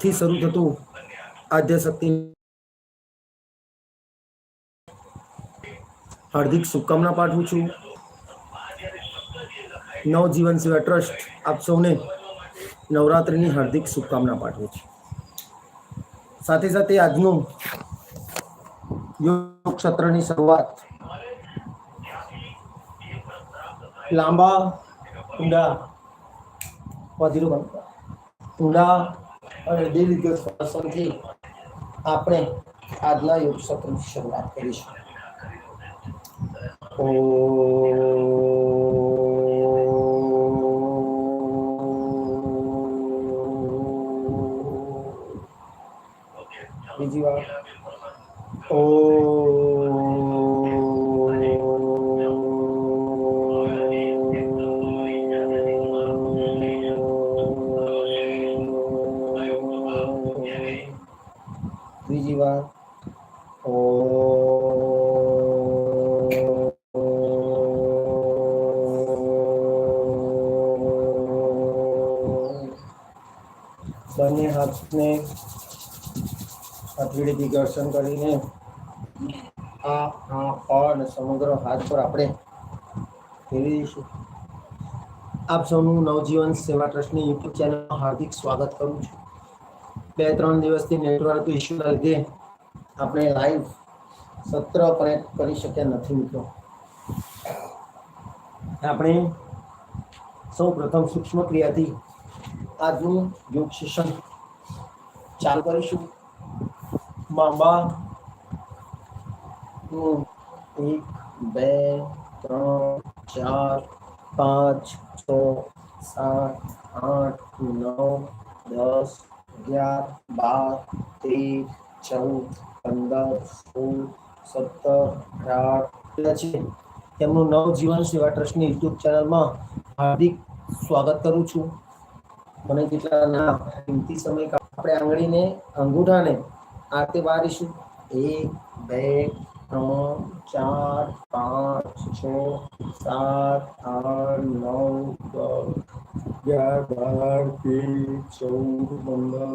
થી શરૂ થતું આદ્યશક્તિ હાર્દિક શુભકામના પાઠવું છું. નવજીવન સેવા ટ્રસ્ટ, આપ સૌને નવરાત્રિની હાર્દિક શુભકામના પાઠવું છું. સાથે સાથે આજનું યોગ સત્રની શરૂઆત લાંબા, ઊંડા ઊંડા અને દીર્ઘ શ્વાસનથી આપણે આજના યોગ સત્રની શરૂઆત કરીશું. બીજી વાર. ઓ ત્રીજી વાર. ઓ બંને હાથને હથેળીથી ઘર્ષણ કરીને આ આ અને સમગ્ર હાથ પર આપણે ફેરવી દઈશું આપ સૌનું નવજીવન સેવા ટ્રસ્ટની યુટ્યુબ ચેનલમાં હાર્દિક સ્વાગત કરું છું. બે ત્રણ દિવસથી નેટવર્ક ઇસ્યુના લીધે આપણે લાઈવ સત્ર કનેક્ટ કરી શક્યા નથી મિત્રો. આપણે સૌ પ્રથમ સૂક્ષ્મ ક્રિયાથી આજનું યોગ સેશન ચાલુ કરીશું. માંબા એક, બે, ત્રણ, ચાર, પાંચ, છ, સાત, આઠ, નવ, દસ અગિયાર, બાર, તેર, ચૌદ, પંદર, સોળ, સત્તર, અઢાર છે. તેમનું નવજીવન સેવા ટ્રસ્ટની યુટ્યુબ ચેનલમાં હાર્દિક સ્વાગત કરું છું. મને જેટલા ના કિંમતી સમય આપણે આંગળીને, અંગૂઠાને આરતે વારીશું. એક, બે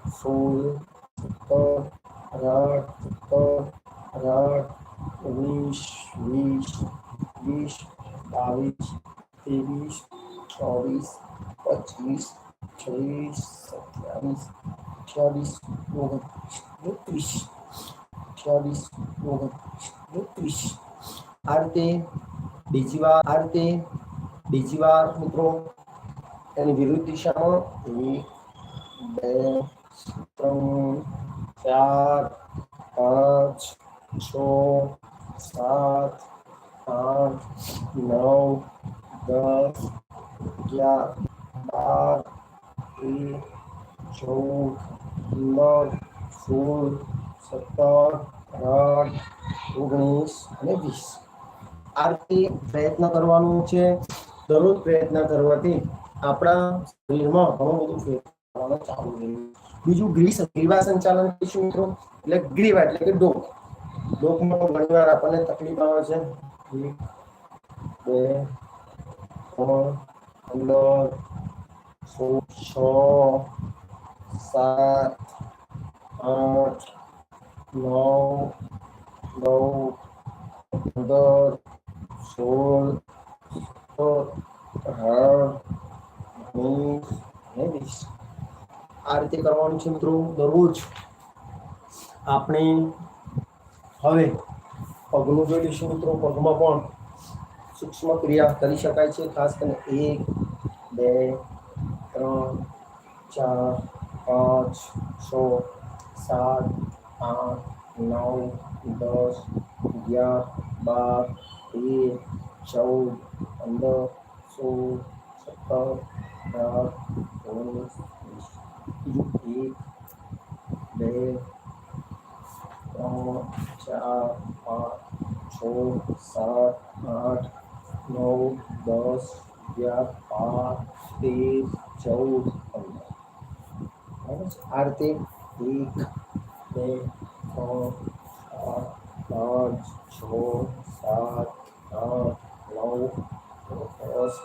ચાર તેર ચૌદ પંદર સોળ સત્તર અઢાર સત્તર અઢાર ઓગણીસ વીસ વીસ બાવીસ ત્રેવીસ ચોવીસ પચીસ છવ્વીસ સત્યાવીસ અઠ્યાવીસ ઓગણત્રીસ બત્રીસ અઠ્યાવીસ ઓગણત્રીસ બત્રીસ આ રીતે બીજી વાર આ રીતે બીજી વાર મિત્રો એની વિરુદ્ધ દિશામાં એક બે ત્રણ, ચાર, પાંચ, છ, સાત, આઠ, નવ, દસ, અગિયાર, બાર, તેર, ચૌદ, પંદર, સોળ, સત્તર, આઠ, ઓગણીસ અને વીસ. આ રીતે પ્રયત્ન કરવાનો છે. દરરોજ પ્રયત્ન કરવાથી આપણા શરીરમાં ઘણું બધું રહે બીજું ગ્રીસ ગ્રીવા સંચાલન કરીશું મિત્રો એટલે ગ્રીવા એટલે કે ડોક ડોકમાં ઘણી વાર આપણને તકલીફ આવે છે એક બે ત્રણ પંદર સોળ છ સાત આઠ નવ નવ પંદર સોળ સત્તર અઢાર ઓગણીસ અને વીસ આ રીતે કરવાનું છે મિત્રો. દરરોજ આપણે હવે પગનું જોઈ લઈશું મિત્રો. પગમાં પણ સૂક્ષ્મ ક્રિયા કરી શકાય છે. ખાસ કરીને એક, બે, ત્રણ, ચાર, પાંચ, છ, સાત, આઠ, નવ, દસ, અગિયાર, બાર, તેર, ચૌદ, પંદર, સોળ, સત્તર, અઢાર, ઓગણીસ વીસ બીજું એક બે ત્રણ ચાર પાંચ છ સાત આઠ નવ દસ અગિયાર બાર તેર ચૌદ પંદર બરાબર છે આ રીતે એક બે ત્રણ ચાર પાંચ છ સાત આઠ નવ દસ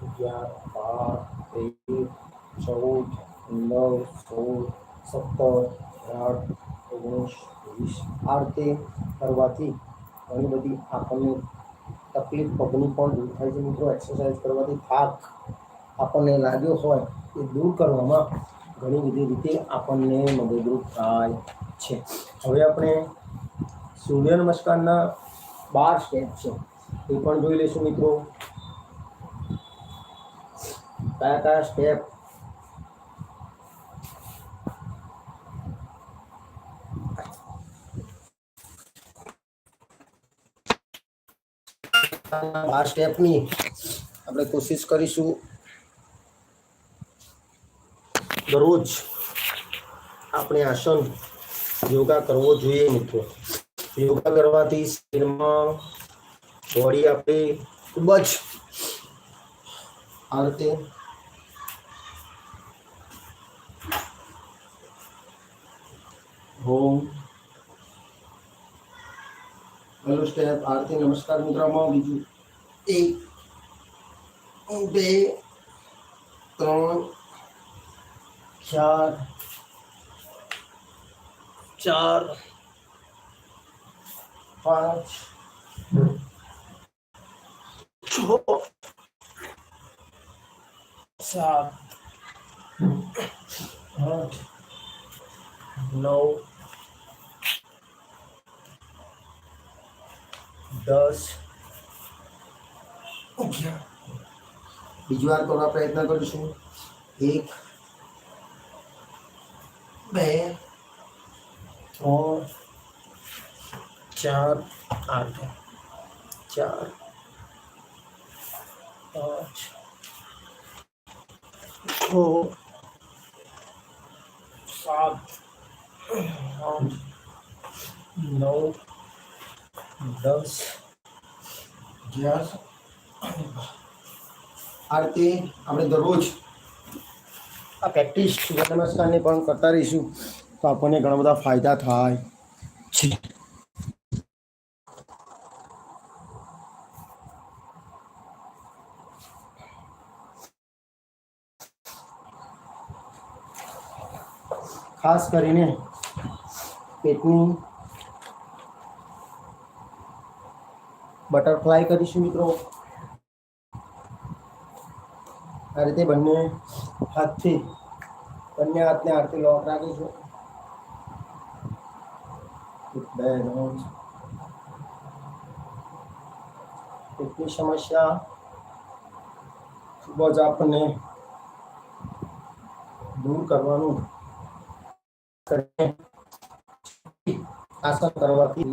અગિયાર બાર તેર ચૌદ પંદર, સોળ, સત્તર આઠ ઓગણીસ, વીસ આ રીતે કરવાથી ઘણી બધી આપણને તકલીફ પગની પણ દૂર થાય છે મિત્રો. એક્સરસાઇઝ કરવાથી થાક આપણને લાગ્યો હોય એ દૂર કરવામાં ઘણી બધી રીતે આપણને મદદરૂપ થાય છે. હવે આપણે સૂર્ય નમસ્કારના બાર સ્ટેપ છે એ પણ જોઈ લઈશું મિત્રો. કયા કયા સ્ટેપ બાર સ્ટેપની આપણે કોશિશ કરીશું દરરોજ આપણે આસન યોગા કરવો જોઈએ મિત્રો યોગા કરવાથી શરીરમાં બોડી આપણી ખૂબ જ આ રીતે હોમ પહેલું સ્ટેપ આરતી નમસ્કાર મુદ્રામાં બીજું એક બે ત્રણ ચાર ચાર પાંચ છ સાત આઠ નવ દસ અગિયાર બીજી વાર કરવા પ્રયત્ન કરીશું એક બે ત્રણ ચાર આઠ ચાર પાંચ છ સાત આઠ નવ દસ, અગિયાર આ રીતે આપણે દરરોજ આ પ્રેક્ટિસ સૂર્ય નમસ્કારને પણ કરતા રહીશું. તો આપણને ઘણા બધા ફાયદા થાય છે. ખાસ કરીને પેટની બટરફ્લાય કરીશું મિત્રો આ રીતે બંને હાથથી બંને હાથને આરતી લોક રાખીશું એક, બે ત્રણ પેટની સમસ્યા ખૂબ જ આપણને દૂર કરવાનું કરીને આસન કરવાથી